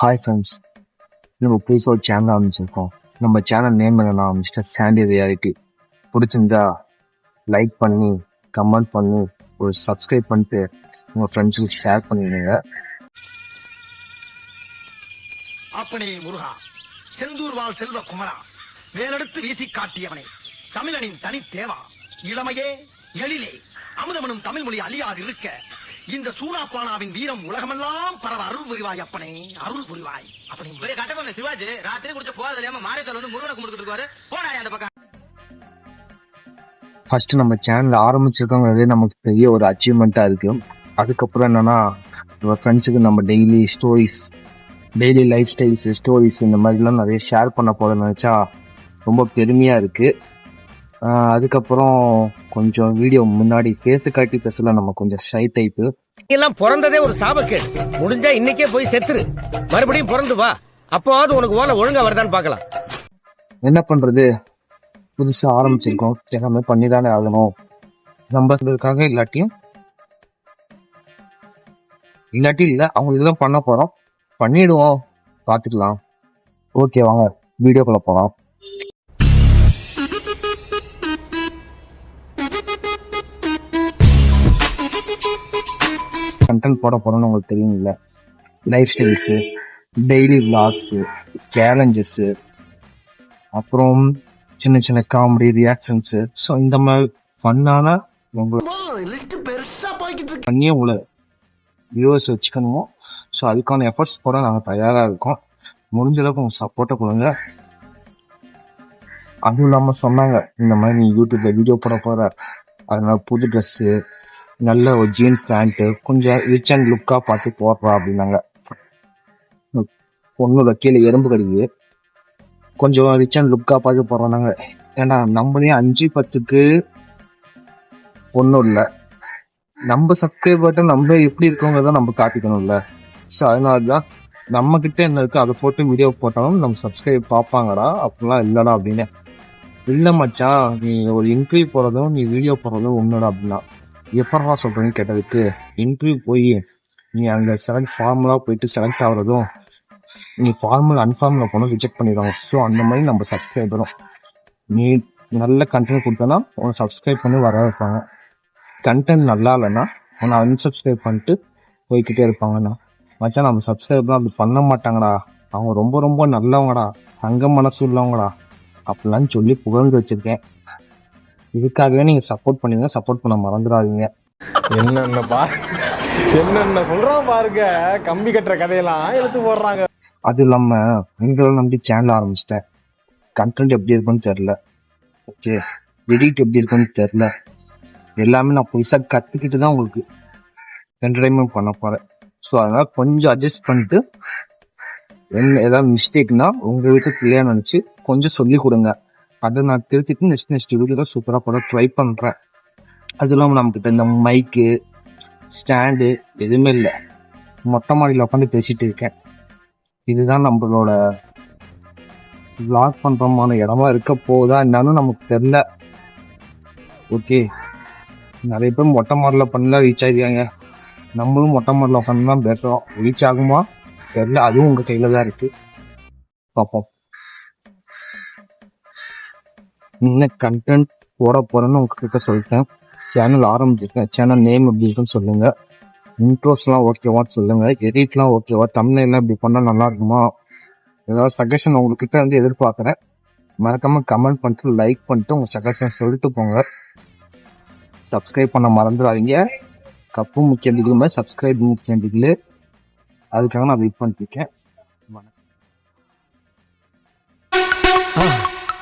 Hi friends நம்ம புதுசாக ஒரு சேனல் ஆரம்பிச்சிருக்கோம். நம்ம சேனல் நேம் என்ன மிஸ்டர் சாண்டி ரியாலிட்டி பிடிச்சிருந்தா லைக் பண்ணி கமெண்ட் பண்ணி ஒரு சப்ஸ்கிரைப் பண்ணிட்டு உங்கள் ஃப்ரெண்ட்ஸுக்கு ஷேர் பண்ணிடுங்க. அப்பனே முருகா செந்தூர் வாழ் செல்வ குமரா வேலெடுத்து வீசி காட்டியவனே தமிழனின் தனி தேவா இளமையே எழிலே அமுதமனும் தமிழ் மொழி அழியாது இருக்க இந்த சூனாப்பானாவின் வீரம் உலகமெல்லாம் பரவ அருள் புரிவாய் அப்பனே அருள் புரிவாய். அப்பனே. பெரிய கட்டப்பொண்ணு சிவாஜி. ராத்திரி குடிச்ச தெரியாம மாரியத்தல் வந்து முருகனை கும்பிட்டு இருக்காரு. போனா அந்த பக்கம். ஃபர்ஸ்ட் நம்ம சேனல் ஆரம்பிச்சிருக்கோங்கிறதே நமக்கு பெரிய ஒரு அச்சீவ்மெண்ட்டாக இருக்கு. அதுக்கப்புறம் என்னன்னா நம்ம ஃப்ரெண்ட்ஸுக்கு நம்ம daily stories daily life styles stories இந்த மாதிரிலாம் நிறைய ஷேர் பண்ண போகிறேன்னு நினச்சா ரொம்ப பெருமையாக இருக்குது அதுக்கப்புறம் கொஞ்சம் வீடியோ முன்னாடி ஃபேஸு காட்டி பேசல நம்ம கொஞ்சம் ஷை டைப்பு எல்லாம் பிறந்ததே ஒரு சாபக்கேடு. முடிஞ்சா இன்னைக்கே போய் செத்துரு. மறுபடியும் பிறந்து வா. அப்போவாவது உனக்கு ஓலை ஒழுங்கா வருதான்னு பார்க்கலாம். என்ன பண்ணுறது புதுசாக ஆரம்பிச்சிருக்கோம். எல்லாமே பண்ணி தானே ஆகணும். நம்ம சொல்றதுக்காக இல்லாட்டியும் இல்லாட்டி இல்லை அவங்க இதெல்லாம் பண்ண போகிறோம் பண்ணிடுவோம். பார்த்துக்கலாம். ஓகே வாங்க. வீடியோக்குள்ள போகலாம் கண்டென்ட் போட போகிறோம்னு உங்களுக்கு தெரியும்ல? Life styles daily vlogs challenges அப்புறம் சின்ன சின்ன காமெடி ரியாக்ஷன்ஸு ஸோ இந்த மாதிரி ஃபன்னான உங்களுக்கு பண்ணியே உள்ள வியூவர்ஸ் வச்சுக்கணும்? ஸோ அதுக்கான எஃபர்ட்ஸ் போட நாங்கள் தயாராக இருக்கோம். முடிஞ்ச அளவுக்கு உங்கள் சப்போர்ட்டை கொடுங்க. அதுவும் இல்லாமல் சொன்னாங்க இந்த மாதிரி நீ யூடியூப்ல வீடியோ போட போகிற அதனால புது ட்ரெஸ்ஸு நல்ல ஒரு ஜீன்ஸ் பேண்ட்டு கொஞ்சம் ரிச் அண்ட் லுக்காக பார்த்து போடுறா அப்படின்னாங்க. பொண்ணோட கீழே எறும்பு கடிக்குது. கொஞ்சம் ரிச் அண்ட் லுக்காக பார்த்து போடுறாங்க ஏன்னா நம்மளே அஞ்சு பத்துக்கு ஒன்றும் இல்லை. நம்ம சப்ஸ்கிரைபர்கிட்ட நம்ம எப்படி இருக்கோங்கிறத நம்ம காட்டிக்கணும்ல. ஸோ அதனால தான் நம்ம கிட்ட என்ன இருக்கோ அதை போட்டு வீடியோ போட்டாலும் நம்ம சப்ஸ்கிரைப் பார்ப்பாங்கடா. அப்படிலாம் இல்லைடா அப்படின்னு. இல்லை மச்சான் நீ ஒரு இன்டர்வியூ போகிறதும் நீ வீடியோ போடுறதும் ஒன்றுடா அப்படின்னா. எப்படா சொல்கிறேன்னு கேட்டதுக்கு இன்டர்வியூ போய் நீ அங்கே செலக்ட் ஃபார்முலாக போயிட்டு செலக்ட் ஆகுறதும் நீ ஃபார்மல் அன்ஃபார்மில் போனால் ரிஜெக்ட் பண்ணிடுவாங்க. ஸோ அந்த மாதிரி நம்ம சப்ஸ்கிரைபரும் நீ நல்ல கண்டென்ட் கொடுத்தனா உன்னை சப்ஸ்கிரைப் பண்ணி வர வைப்பாங்க கண்டென்ட் நல்லா இல்லைன்னா உன்னை அன்சப்ஸ்கிரைப் பண்ணிட்டு போய்கிட்டே இருப்பாங்கண்ணா. மச்சான் நம்ம சப்ஸ்கிரைப்லாம் அப்படி பண்ண மாட்டாங்கடா. அவங்க ரொம்ப ரொம்ப நல்லவங்கடா. தங்க மனசு உள்ளவங்கடா. அப்படிலாம் சொல்லி புகழ்ந்து வச்சுருக்கேன். இதுக்காகவே நீங்கள் சப்போர்ட் பண்ணுவீங்க சப்போர்ட் பண்ண மறந்துடாதீங்க. என்னென்ன பா என்னென்ன சொல்றான் பாருங்க கம்பி கட்டுற கதையெல்லாம் எடுத்து போடுறாங்க. அது இல்லாமல் உங்களை நம்பி சேனல் ஆரம்பிச்சிட்டேன். கண்டென்ட் எப்படி இருக்குன்னு தெரில ஓகே எடிட் எப்படி இருக்குன்னு தெரில எல்லாமே நான் புதுசாக கற்றுக்கிட்டு தான் உங்களுக்கு என்டர்டைன்மெண்ட் பண்ண போகிறேன் ஸோ அதனால் கொஞ்சம் அட்ஜஸ்ட் பண்ணிட்டு என்ன ஏதாவது மிஸ்டேக்னா உங்கள் வீட்டு கிளியர் நினச்சி கொஞ்சம் சொல்லி கொடுங்க. அதை நான் திருத்திட்டு நெக்ஸ்ட் நெக்ஸ்ட் வீடியோவில் சூப்பராக போட ட்ரை பண்ணுறேன் அது இல்லாமல் நம்மக்கிட்ட இந்த மைக்கு ஸ்டாண்டு எதுவுமே இல்லை. மொட்டை மாடியில் உட்காந்து பேசிகிட்டு இருக்கேன். இதுதான் நம்மளோட லாக் பண்ணுறமான இடமா இருக்க போகுதா என்னன்னு நமக்கு தெரில ஓகே நிறைய பேர் மொட்டை மாடலில் பண்ணலாம் ரீச் ஆகிருக்காங்க நம்மளும் மொட்டை மாடலில் உட்காந்து தான் பேசுகிறோம் ரீச் ஆகுமா? தெரில அதுவும் உங்கள் கையில் தான் இருக்குது பார்ப்போம். என்ன கண்டென்ட் போட போகிறேன்னு உங்ககிட்ட சொல்லிட்டேன். சேனல் ஆரம்பிச்சிருக்கேன். சேனல் நேம் எப்படி இருக்குன்னு சொல்லுங்கள் இன்ட்ரோஸ்லாம் ஓகேவான்னு சொல்லுங்கள் எடிட்லாம் ஓகேவா தமிழ்லாம் இப்படி பண்ணால் நல்லா இருக்குமா? ஏதாவது சஜஷன் உங்ககிட்ட வந்து எதிர்பார்க்குறேன். மறக்காமல் கமெண்ட் பண்ணிட்டு லைக் பண்ணிட்டு உங்கள் சஜஷன் சொல்லிட்டு போங்க. சப்ஸ்கிரைப் பண்ண மறந்துடாதீங்க. கப்பு முக்கியம் டிகிரி சப்ஸ்கிரைப் முக்கியம் டிகிரி அதுக்காக நான் வெயிட் பண்ணிட்டு இருக்கேன்.